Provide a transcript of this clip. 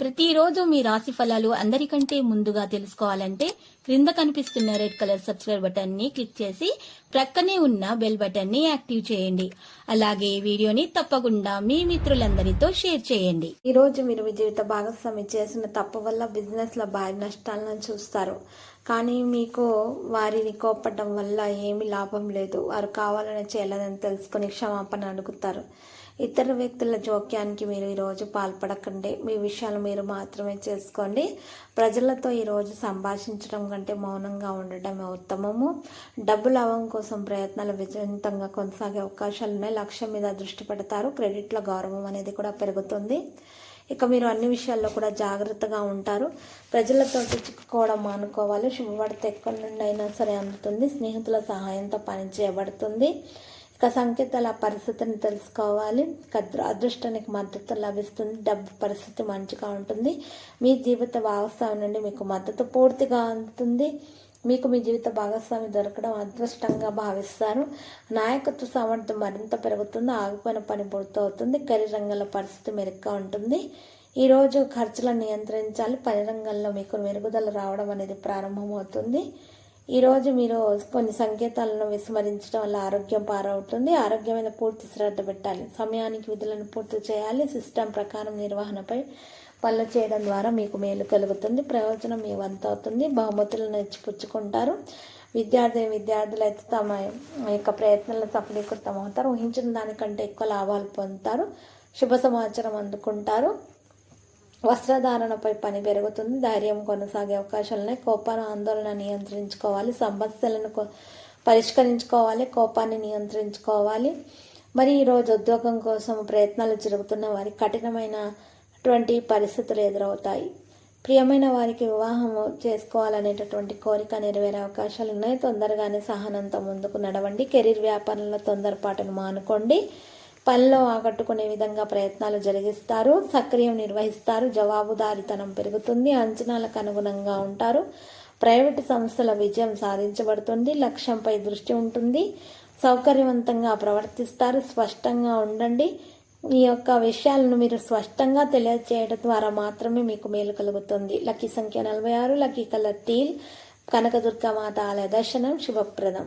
ప్రతిరోజు మీ రాశి ఫలాలు అందరికంటే ముందుగా తెలుసుకోవాలంటే క్రింద కనిపిస్తున్న రెడ్ కలర్ సబ్స్క్రైబ్ బటన్ని క్లిక్ చేసి ప్రక్కనే ఉన్న బెల్ బటన్ని యాక్టివ్ చేయండి. అలాగే వీడియోని తప్పకుండా మీ మిత్రులందరితో షేర్ చేయండి. ఈ రోజు మీరు మీ జీవిత భాగస్వామి చేసిన తప్పు వల్ల బిజినెస్లో భారీ నష్టాలను చూస్తారు. కానీ మీకు వారిని కోపడం వల్ల ఏమీ లాభం లేదు. వారు కావాలని చేయలేదని తెలుసుకొని క్షమాపణ అడుగుతారు. ఇతర వ్యక్తుల జోక్యానికి మీరు ఈరోజు పాల్పడకండి. మీ విషయాలు మీరు మాత్రమే చేసుకోండి. ప్రజలతో ఈరోజు సంభాషించడం కంటే మౌనంగా ఉండటమే ఉత్తమము. డబ్బు లాభం కోసం ప్రయత్నాలు విజయవంతంగా కొనసాగే అవకాశాలు ఉన్నాయి. లక్ష్యం మీద దృష్టి పెడతారు. క్రెడిట్ల గౌరవం అనేది కూడా పెరుగుతుంది. ఇక మీరు అన్ని విషయాల్లో కూడా జాగ్రత్తగా ఉంటారు. ప్రజలతో చిక్కుకోవడం మానుకోవాలి. శుభవార్త ఎక్కడి నుండి అయినా సరే అందుతుంది. స్నేహితుల సహాయంతో పని చేయబడుతుంది సంకేతాల పరిస్థితిని తెలుసుకోవాలి. అదృష్టానికి మద్దతు లభిస్తుంది. డబ్బు పరిస్థితి మంచిగా ఉంటుంది. మీ జీవిత భాగస్వామి నుండి మీకు మద్దతు పూర్తిగా అందుతుంది. మీకు మీ జీవిత భాగస్వామి దొరకడం అదృష్టంగా భావిస్తారు. నాయకత్వ సామర్థ్యం మరింత పెరుగుతుంది. ఆగిపోయిన పని పూర్తవుతుంది. కెరీర్ రంగంలో పరిస్థితి మెరుగ్గా ఉంటుంది. ఈరోజు ఖర్చులను నియంత్రించాలి. పని రంగంలో మీకు మెరుగుదల రావడం అనేది ప్రారంభమవుతుంది. ఈరోజు మీరు కొన్ని సంకేతాలను విస్మరించడం వల్ల ఆరోగ్యం పారవుతుంది. ఆరోగ్యం మీద పూర్తి శ్రద్ధ పెట్టాలి. సమయానికి విధులను పూర్తి చేయాలి. సిస్టమ్ ప్రకారం నిర్వహణపై పనులు చేయడం ద్వారా మీకు మేలు కలుగుతుంది. ప్రయోజనం మీ వంతవుతుంది బహుమతులను ఇచ్చిపుచ్చుకుంటారు. విద్యార్థి విద్యార్థులు అయితే తమ యొక్క ప్రయత్నాలను సఫలీకృతం అవుతారు. ఊహించిన దానికంటే ఎక్కువ లాభాలు పొందుతారు. శుభ సమాచారం అందుకుంటారు. వస్త్రధారణపై పని పెరుగుతుంది. ధైర్యం కొనసాగే అవకాశాలు ఉన్నాయి కోపాన్ని ఆందోళన నియంత్రించుకోవాలి. సమస్యలను పరిష్కరించుకోవాలి. కోపాన్ని నియంత్రించుకోవాలి. మరి ఈరోజు ఉద్యోగం కోసం ప్రయత్నాలు జరుగుతున్న వారికి కఠినమైనటువంటి పరిస్థితులు ఎదురవుతాయి. ప్రియమైన వారికి వివాహం చేసుకోవాలనేటటువంటి కోరిక నెరవేరే అవకాశాలు ఉన్నాయి తొందరగానే సహనంతో ముందుకు నడవండి. కెరీర్ వ్యాపారంలో తొందరపాటును మానుకోండి. పనిలో ఆకట్టుకునే విధంగా ప్రయత్నాలు జరిగిస్తారు సక్రియం నిర్వహిస్తారు జవాబుదారితనం పెరుగుతుంది అంచనాలకు అనుగుణంగా ఉంటారు. ప్రైవేటు సంస్థల విజయం సాధించబడుతుంది లక్ష్యంపై దృష్టి ఉంటుంది. సౌకర్యవంతంగా ప్రవర్తిస్తారు స్పష్టంగా ఉండండి. ఈ యొక్క విషయాలను మీరు స్పష్టంగా తెలియజేయడం ద్వారా మాత్రమే మీకు మేలు కలుగుతుంది. లక్కీ సంఖ్య నలభై ఆరు లక్కీ కలర్ టీల్ కనకదుర్గ మాత ఆలయ దర్శనం శుభప్రదం.